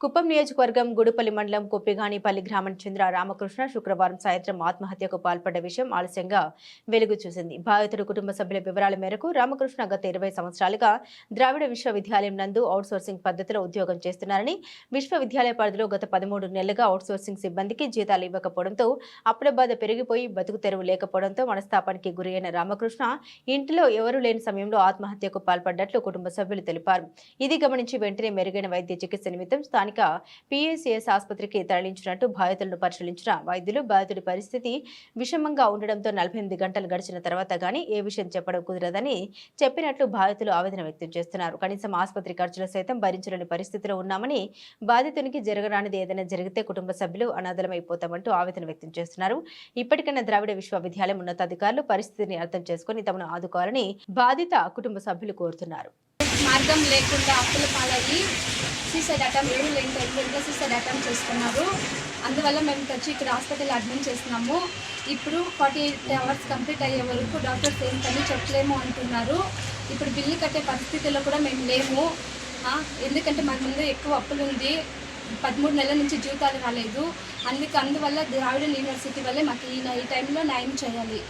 కుప్పం నియోజకవర్గం గుడుపల్లి మండలం కొప్పిగానిపల్లి గ్రామానికి చెందిన రామకృష్ణ శుక్రవారం సాయంత్రం ఆత్మహత్యకు పాల్పడ్డ విషయం ఆలస్యంగా వెలుగు చూసింది. బాధితుడు కుటుంబ సభ్యుల వివరాల మేరకు రామకృష్ణ గత ఇరవై సంవత్సరాలుగా ద్రావిడ విశ్వవిద్యాలయం నందు అవుట్సోర్సింగ్ పద్ధతిలో ఉద్యోగం చేస్తున్నారని విశ్వవిద్యాలయ పరిధిలో గత పదమూడు నెలలుగా అవుట్సోర్సింగ్ సిబ్బందికి జీతాలు ఇవ్వకపోవడంతో అప్పుల బాధ పెరిగిపోయి బతుకు తెరువు లేకపోవడంతో మనస్తాపానికి గురైన రామకృష్ణ ఇంటిలో ఎవరూ లేని సమయంలో ఆత్మహత్యకు పాల్పడ్డట్లు కుటుంబ సభ్యులు తెలిపారు. ఇది గమనించి వెంటనే మెరుగైన వైద్య చికిత్స నిమిత్తం స్థానిక పిఎస్సిఎస్ ఆసుపత్రికి తరలించినట్టు బాధితులను పరిశీలించిన వైద్యులు బాధితుడి పరిస్థితి విషమంగా ఉండడంతో నలభై ఎనిమిది గంటలు గడిచిన తర్వాత గానీ ఏ విషయం చెప్పడం కుదరదని చెప్పినట్లు బాధితులు ఆవేదన వ్యక్తం చేస్తున్నారు. కనీసం ఆసుపత్రి ఖర్చులు సైతం భరించలేని పరిస్థితిలో ఉన్నామని బాధితునికి జరగరానిది ఏదైనా జరిగితే కుటుంబ సభ్యులు అనాథలమైపోతామంటూ ఆవేదన వ్యక్తం చేస్తున్నారు. ఇప్పటికైనా ద్రావిడ విశ్వవిద్యాలయం ఉన్నతాధికారులు పరిస్థితిని అర్థం చేసుకుని తమను ఆదుకోవాలని బాధిత కుటుంబ సభ్యులు కోరుతున్నారు. మార్గం లేకుండా అప్పుల పాలయ్యి సూసైడ్ అటెంప్ట్ ఎవరు లేని టైంలో సూసైడ్ అటెంప్ట్ చేస్తున్నారు. అందువల్ల మేము వచ్చి ఇక్కడ హాస్పిటల్ అడ్మిట్ చేస్తున్నాము. ఇప్పుడు ఫార్టీ ఎయిట్ అవర్స్ కంప్లీట్ అయ్యే వరకు డాక్టర్స్ ఏం పని చెప్పలేము అంటున్నారు. ఇప్పుడు బిల్లు కట్టే పరిస్థితుల్లో కూడా మేము లేము. ఎందుకంటే మన ముందు ఎక్కువ అప్పులు ఉంది. పదమూడు నెలల నుంచి జీవితాలు రాలేదు. అందుకు అందువల్ల ద్రావిడ యూనివర్సిటీ వల్లే మాకు ఈ టైంలో న్యాయం చేయాలి.